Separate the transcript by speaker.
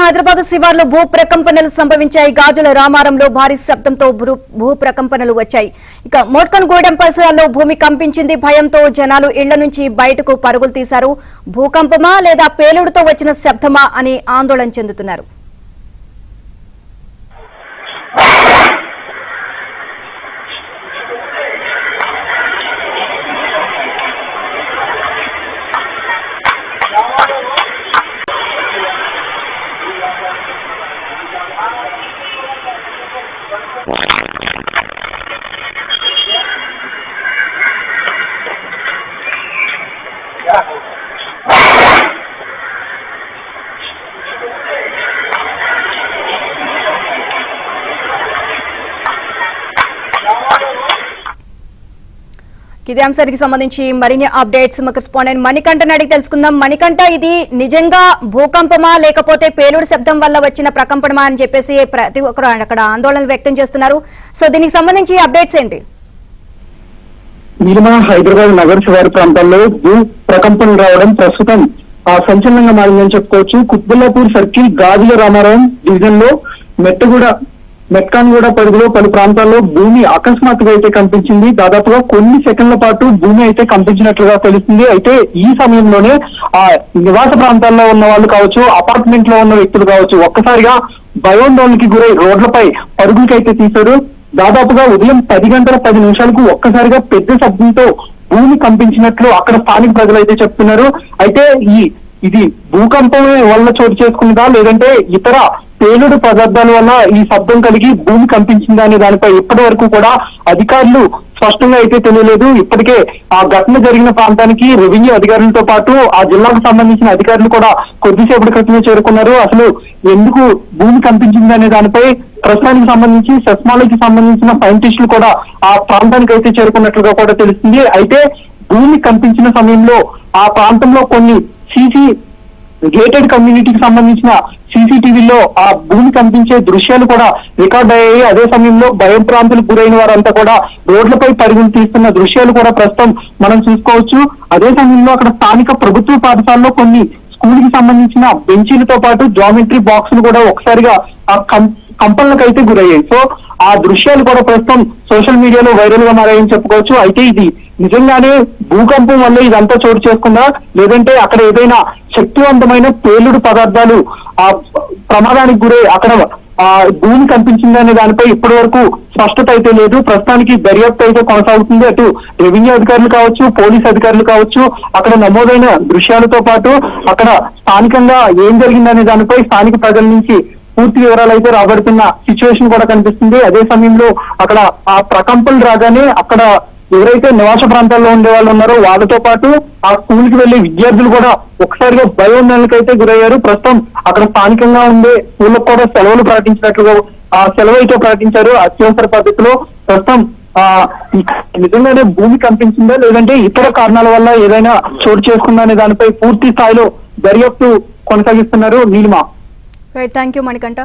Speaker 1: హైదరాబాద్ శివార్లో భూ ప్రకంపనలు సంభవించాయి. గాజుల రామారంలో భారీ శబ్దంతో భూ- భూ ప్రకంపనలు వచ్చాయి. ఇక మోట్కన్గూడెం పరిసరాల్లో భూమి కంపించింది. భయంతో జనాలు ఇళ్ళ నుంచి బయటకు పరుగులు తీశారు. భూకంపమా లేదా పేలుడుతో వచ్చిన శబ్దమా అని ఆందోళన చెందుతున్నారు. ఇదే అంశానికి సంబంధించి మరిన్ని అప్డేట్స్ మా కరెస్పాండెంట్ మణికంఠని అడిగి తెలుసుకుందాం. మణికంఠ ఇది నిజంగా భూకంపమా లేకపోతే పేలుడు శబ్దం వల్ల వచ్చిన ప్రకంపనమా అని చెప్పేసి ప్రతి ఒక్కరు అక్కడ ఆందోళన వ్యక్తం చేస్తున్నారు. సో దీనికి సంబంధించి అప్డేట్స్ ఏంటి?
Speaker 2: నిర్మా హైదరాబాద్ నగర శివారు ప్రాంతాల్లో భూ ప్రకంపన రావడం ప్రస్తుతం ఆ సంచలనంగా మారిందని చెప్పుకోవచ్చు. కుత్బుల్లాపూర్ సర్కిల్ గాజుల రామారావు డివిజన్లో మెట్టగూడ మెట్కాన్గూడ పరిధిలో పలు ప్రాంతాల్లో భూమి అకస్మాత్తుగా అయితే కనిపించింది. దాదాపుగా కొన్ని సెకండ్ల పాటు భూమి అయితే కంపించినట్లుగా తెలుస్తుంది. అయితే ఈ సమయంలోనే ఆ నివాస ప్రాంతాల్లో ఉన్న వాళ్ళు కావచ్చు అపార్ట్మెంట్లో ఉన్న వ్యక్తులు కావచ్చు ఒక్కసారిగా భయోందోళనకి గురై రోడ్లపై పరుగులకైతే తీశారు. దాదాపుగా ఉదయం పది గంటల పది నిమిషాలకు ఒక్కసారిగా పెద్ద శబ్దంతో భూమి కంపించినట్లు అక్కడ స్థానిక ప్రజలు అయితే చెప్తున్నారు. అయితే ఈ ఇది భూకంపం వల్ల చోటు చేసుకుందా? లేదంటే ఇతర పేలుడు పదార్థాల వల్ల ఈ శబ్దం కలిగి భూమి కంపించిందా అనే దానిపై ఇప్పటి వరకు కూడా అధికారులు స్పష్టంగా అయితే తెలియలేదు. ఇప్పటికే ఆ ఘటన జరిగిన ప్రాంతానికి రెవెన్యూ అధికారులతో పాటు ఆ జిల్లాకు సంబంధించిన అధికారులు కూడా కొద్దిసేపటి క్రితమే చేరుకున్నారు. అసలు ఎందుకు భూమి కంపించింది అనే దానిపై ప్రస్తుతానికి సంబంధించి సెస్మాలజీకి సంబంధించిన సైంటిస్టులు కూడా ఆ ప్రాంతానికి అయితే చేరుకున్నట్లుగా కూడా తెలుస్తుంది. అయితే భూమి కనిపించిన సమయంలో ఆ ప్రాంతంలో కొన్ని సీసీ గేటెడ్ కమ్యూనిటీకి సంబంధించిన సీసీటీవీలో ఆ భూమి కనిపించే దృశ్యాలు కూడా రికార్డ్ అయ్యాయి. అదే సమయంలో భయం గురైన వారంతా కూడా రోడ్లపై పరుగులు తీస్తున్న దృశ్యాలు కూడా ప్రస్తుతం మనం చూసుకోవచ్చు. అదే సమయంలో అక్కడ స్థానిక ప్రభుత్వ పాఠశాలలో కొన్ని స్కూల్కి సంబంధించిన బెంచీలతో పాటు జామెట్రీ బాక్సులు కూడా ఒకసారిగా ఆ కం- కంపనలకు అయితే గురయ్యాయి. సో ఆ దృశ్యాలు కూడా ప్రస్తుతం సోషల్ మీడియాలో వైరల్గా మారాయని చెప్పుకోవచ్చు. అయితే ఇది నిజంగానే భూకంపం వల్ల ఇదంతా చోటు చేసుకుందా? లేదంటే అక్కడ ఏదైనా శక్తివంతమైన పేలుడు పదార్థాలు ఆ ప్రమాదానికి గురై అక్కడ ఆ భూమి కనిపించింది అనే దానిపై ఇప్పటి వరకు స్పష్టత అయితే లేదు. ప్రస్తుతానికి దర్యాప్తు అయితే కొనసాగుతుంది. అటు రెవెన్యూ అధికారులు కావచ్చు పోలీస్ అధికారులు కావచ్చు అక్కడ నమోదైన దృశ్యాలతో పాటు అక్కడ స్థానికంగా ఏం జరిగిందనే దానిపై స్థానిక ప్రజల నుంచి పూర్తి వివరాలు అయితే రాబడుతున్న సిచ్యువేషన్ కూడా కనిపిస్తుంది. అదే సమయంలో అక్కడ ఆ ప్రకంపలు రాగానే అక్కడ ఎవరైతే నివాస ప్రాంతాల్లో ఉండే వాళ్ళు ఉన్నారో వాళ్ళతో పాటు ఆ స్కూల్కి వెళ్ళే విద్యార్థులు కూడా ఒకసారిగా భయోందనలకైతే గురయ్యారు. ప్రస్తుతం అక్కడ స్థానికంగా ఉండే స్కూళ్ళకు కూడా సెలవులు ప్రకటించినట్లుగా ఆ సెలవు అయితే ప్రకటించారు. అత్యవసర పద్ధతిలో ప్రస్తుతం ఆ నిజంగానే భూమి కనిపించిందా? లేదంటే ఇతర కారణాల వల్ల ఏదైనా చోటు చేసుకుందా అనే దానిపై పూర్తి స్థాయిలో దర్యాప్తు కొనసాగిస్తున్నారు Neelima.
Speaker 1: Right thank you Manikanta